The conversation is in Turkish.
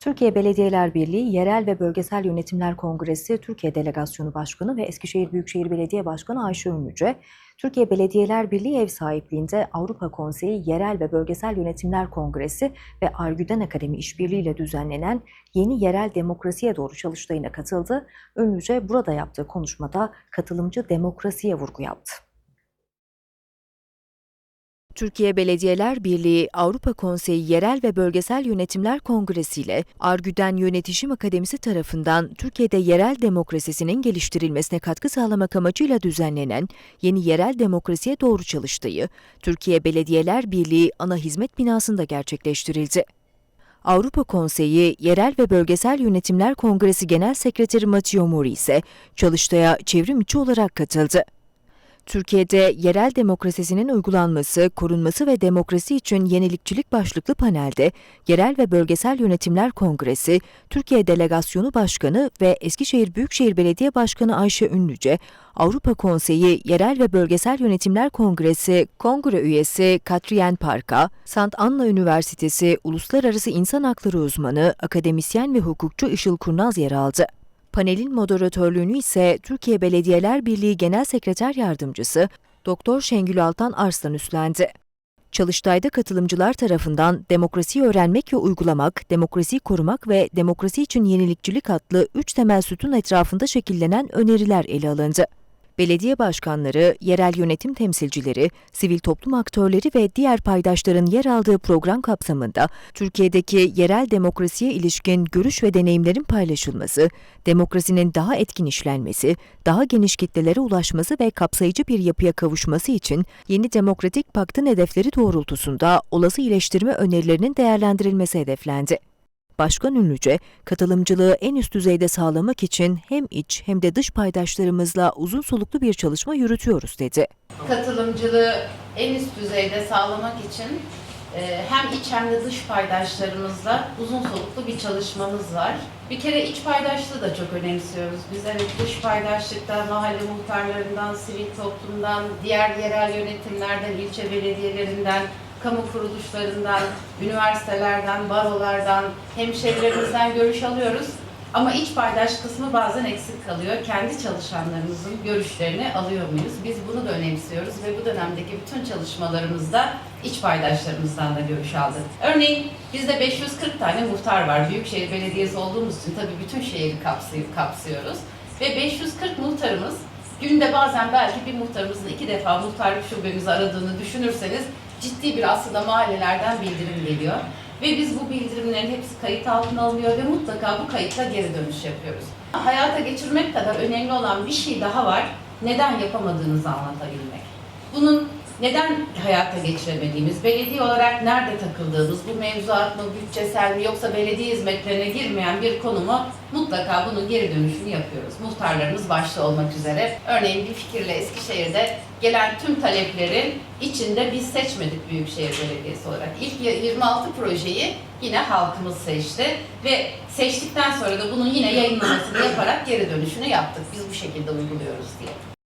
Türkiye Belediyeler Birliği Yerel ve Bölgesel Yönetimler Kongresi Türkiye Delegasyonu Başkanı ve Eskişehir Büyükşehir Belediye Başkanı Ayşe Ünlüce, Türkiye Belediyeler Birliği ev sahipliğinde Avrupa Konseyi Yerel ve Bölgesel Yönetimler Kongresi ve Argüden Akademi işbirliğiyle düzenlenen Yeni Yerel Demokrasiye Doğru çalıştayına katıldı. Ünlüce burada yaptığı konuşmada katılımcı demokrasiye vurgu yaptı. Türkiye Belediyeler Birliği Avrupa Konseyi Yerel ve Bölgesel Yönetimler Kongresi ile Argüden Yönetişim Akademisi tarafından Türkiye'de yerel demokrasisinin geliştirilmesine katkı sağlamak amacıyla düzenlenen Yeni Yerel Demokrasiye Doğru Çalıştayı, Türkiye Belediyeler Birliği ana hizmet binasında gerçekleştirildi. Avrupa Konseyi Yerel ve Bölgesel Yönetimler Kongresi Genel Sekreteri Matteo Mori ise çalıştaya çevrim içi olarak katıldı. Türkiye'de yerel demokrasisinin uygulanması, korunması ve demokrasi için yenilikçilik başlıklı panelde Yerel ve Bölgesel Yönetimler Kongresi, Türkiye Delegasyonu Başkanı ve Eskişehir Büyükşehir Belediye Başkanı Ayşe Ünlüce, Avrupa Konseyi Yerel ve Bölgesel Yönetimler Kongresi Kongre üyesi Katriyen Parka, Sant Anna Üniversitesi Uluslararası İnsan Hakları Uzmanı, akademisyen ve hukukçu Işıl Kurnaz yer aldı. Panelin moderatörlüğünü ise Türkiye Belediyeler Birliği Genel Sekreter Yardımcısı Doktor Şengül Altan Arslan üstlendi. Çalıştayda katılımcılar tarafından demokrasiyi öğrenmek ve uygulamak, demokrasiyi korumak ve demokrasi için yenilikçilik adlı üç temel sütun etrafında şekillenen öneriler ele alındı. Belediye başkanları, yerel yönetim temsilcileri, sivil toplum aktörleri ve diğer paydaşların yer aldığı program kapsamında Türkiye'deki yerel demokrasiye ilişkin görüş ve deneyimlerin paylaşılması, demokrasinin daha etkin işlenmesi, daha geniş kitlelere ulaşması ve kapsayıcı bir yapıya kavuşması için yeni demokratik paktın hedefleri doğrultusunda olası iyileştirme önerilerinin değerlendirilmesi hedeflendi. Başkan Ünlüce, katılımcılığı en üst düzeyde sağlamak için hem iç hem de dış paydaşlarımızla uzun soluklu bir çalışma yürütüyoruz dedi. katılımcılığı en üst düzeyde sağlamak için e, hem iç hem de dış paydaşlarımızla uzun soluklu bir çalışmamız var. Bir kere iç paydaşlığı da çok önemsiyoruz. Biz evet dış paydaşlıkta mahalle muhtarlarından, sivil toplumdan, diğer yerel yönetimlerden, ilçe belediyelerinden, kamu kuruluşlarından, üniversitelerden, barolardan, hemşehrilerimizden görüş alıyoruz. Ama iç paydaş kısmı bazen eksik kalıyor. Kendi çalışanlarımızın görüşlerini alıyor muyuz? Biz bunu da önemsiyoruz ve bu dönemdeki bütün çalışmalarımızda iç paydaşlarımızdan da görüş aldık. Örneğin bizde 540 tane muhtar var. Büyükşehir Belediyesi olduğumuz için tabii bütün şehri kapsay- kapsıyoruz. Ve 540 muhtarımız günde bazen belki bir muhtarımızın iki defa muhtarlık şubemizi aradığını düşünürseniz ciddi bir aslında mahallelerden bildirim geliyor. Ve biz bu bildirimlerin hepsi kayıt altına alınıyor ve mutlaka bu kayıtla geri dönüş yapıyoruz. Hayata geçirmek kadar önemli olan bir şey daha var. Neden yapamadığınızı anlatabilmek. Bunun neden hayata geçiremediğimiz, belediye olarak nerede takıldığımız, bu mevzuat mı, bütçesel mi yoksa belediye hizmetlerine girmeyen bir konu mu mutlaka bunun geri dönüşünü yapıyoruz. Muhtarlarımız başta olmak üzere. Örneğin bir fikirle Eskişehir'de gelen tüm taleplerin içinde biz seçmedik Büyükşehir Belediyesi olarak. İlk 26 projeyi yine halkımız seçti ve seçtikten sonra da bunun yine yayınlamasını yaparak geri dönüşünü yaptık. Biz bu şekilde uyguluyoruz diye.